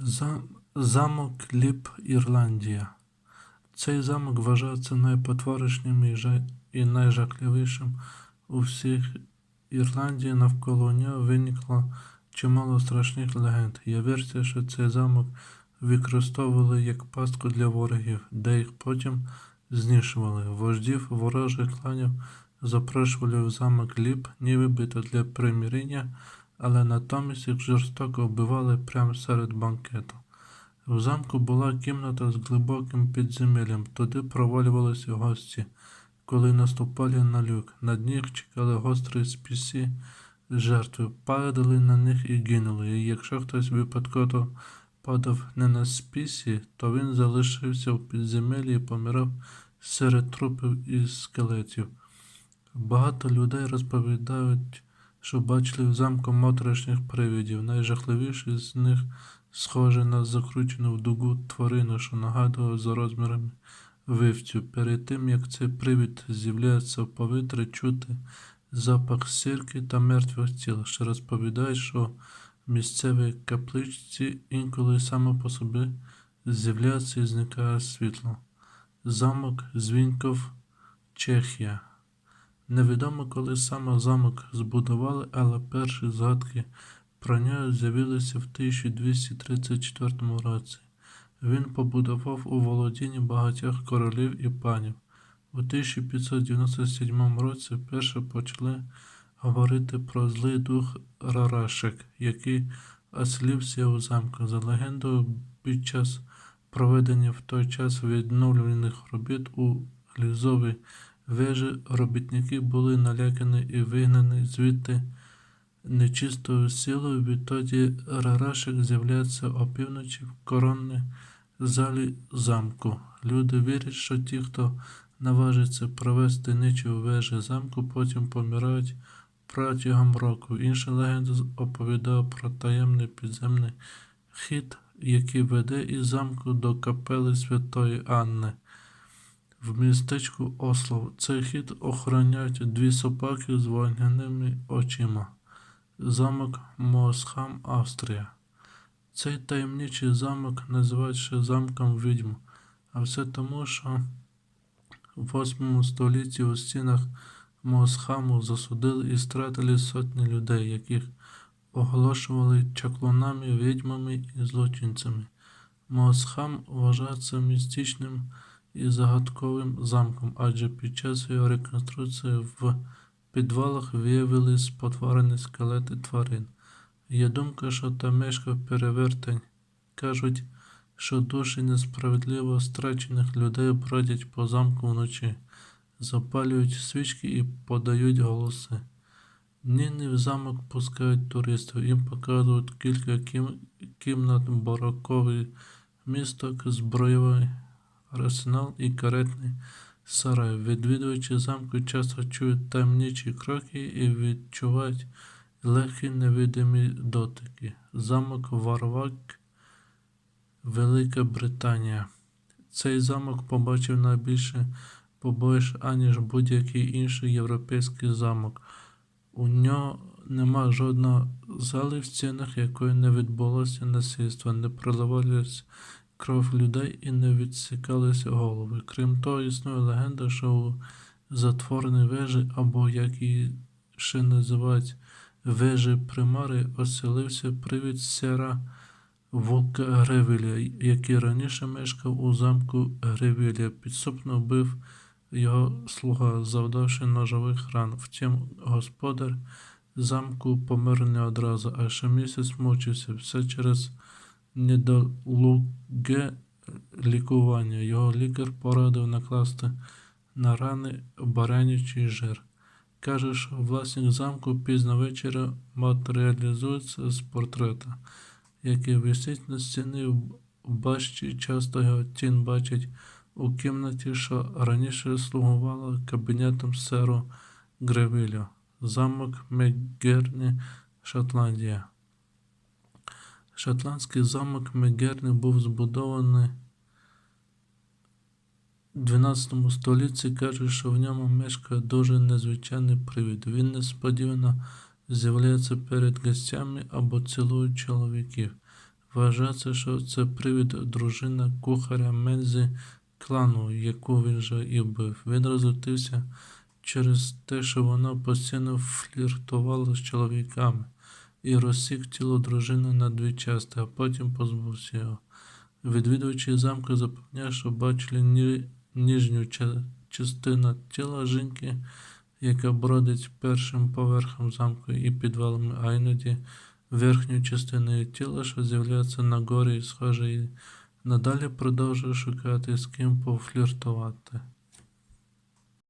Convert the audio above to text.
Зам- Замок Ліп Ірландія. Цей замок вважається найпотворішнім і, жа- і найжахливішим у всіх Ірландії. Навколо нього виникло чимало страшних легенд. Є версія, що цей замок використовували як пастку для ворогів, де їх потім знищували. Вождів ворожих кланів запрошували в замок Ліп, нібито для примирення, але натомість їх жорстоко вбивали прямо серед банкету. В замку була кімната з глибоким підземеллям, туди провалювалися гості, коли наступали на люк. На них чекали гострі списи жертви, падали на них і гинули. І якщо хтось випадково падав не на списі, то він залишився в підземеллі і помирав серед трупів і скелетів. Багато людей розповідають, що бачили в замку моторошних привидів. Найжахливіший з них схожий на закручену в дугу тварину, що нагадував за розмірами вивцю. Перед тим, як цей привид з'являється в повітрі, чути запах сірки та мертвих тіл, що розповідають, що в місцевій капличці інколи саме по собі з'являється і зникає світло. Замок Звіньков, Чехія. Невідомо, коли саме замок збудували, але перші згадки про нього з'явилися в 1234 році. Він побудував у володінні багатьох королів і панів. У 1597 році вперше почали говорити про злий дух Рарашек, який оселився у замку. За легендою, під час проведення в той час відновлюваних робіт у лізовій вежі робітники були налякані і вигнані звідти нечистою силою. Відтоді Рарашек з'являється опівночі в коронній залі замку. Люди вірять, що ті, хто наважиться провести ніч у вежі замку, потім помирають протягом року. Інша легенда оповідає про таємний підземний хід, який веде із замку до капели Святої Анни. В містечку Ослов цей хід охороняють дві собаки з вогняними очима. Замок Мосхам, Австрія. Цей таємничий замок називають ще замком відьм, а все тому, що в 8 столітті у стінах Мосхаму засудили і стратили сотні людей, яких оголошували чаклунами, відьмами і злочинцями. Мосхам вважається містичним і загадковим замком, адже під час його реконструкції в підвалах виявили спотворені скелети тварин. Є думка, що там мешкав перевертень. Кажуть, що душі несправедливо страчених людей бродять по замку вночі, запалюють свічки і подають голоси. Нині в замок пускають туристів, їм показують кілька кім... кімнат, бароковий місток, збройовий арсенал і каретний сарай. Відвідувачі замку часто чують таємничі кроки і відчувають легкі невидимі дотики. Замок Варвак, Велика Британія. Цей замок побачив найбільше побоїш, аніж будь-який інший європейський замок. У нього нема жодного зали в стінах, якої не відбулося насильство, не проливалась кров людей і не відсікалися голови. Крім того, існує легенда, що у затвореній вежі, або як її ще називають вежі примари, оселився привід сера Вовка Гревеля, який раніше мешкав у замку Гревеля. Підступно вбив його слуга, завдавши ножових ран. Втім, господар замку помер не одразу, а ще місяць мучився. Все через недолуге лікування. Його лікар порадив накласти на рани баранячий жир. Каже, що власник замку пізно ввечері матеріалізується з портрета, який висить на стіні в башті. Часто його тінь бачить у кімнаті, що раніше слугувала кабінетом серу Гревіля. Замок Мегерні, Шотландія. Шотландський замок Мегерні був збудований в 12 столітті. Каже, що в ньому мешкає дуже незвичайний привід. Він несподівано з'являється перед гостями або цілує чоловіків. Вважається, що це привід дружина кухаря Мензі клану, яку він же і вбив. Він розлютився через те, що вона постійно фліртувала з чоловіками і розсік тіло дружини на дві частини, а потім позбувся його. Відвідувачі замку запевняють, що бачили ні, ніжню частину тіла жінки, яка бродить першим поверхом замку і підвалами, а іноді верхню частину тіла, що з'являється на горі і схоже, і надалі продовжує шукати з ким пофліртувати.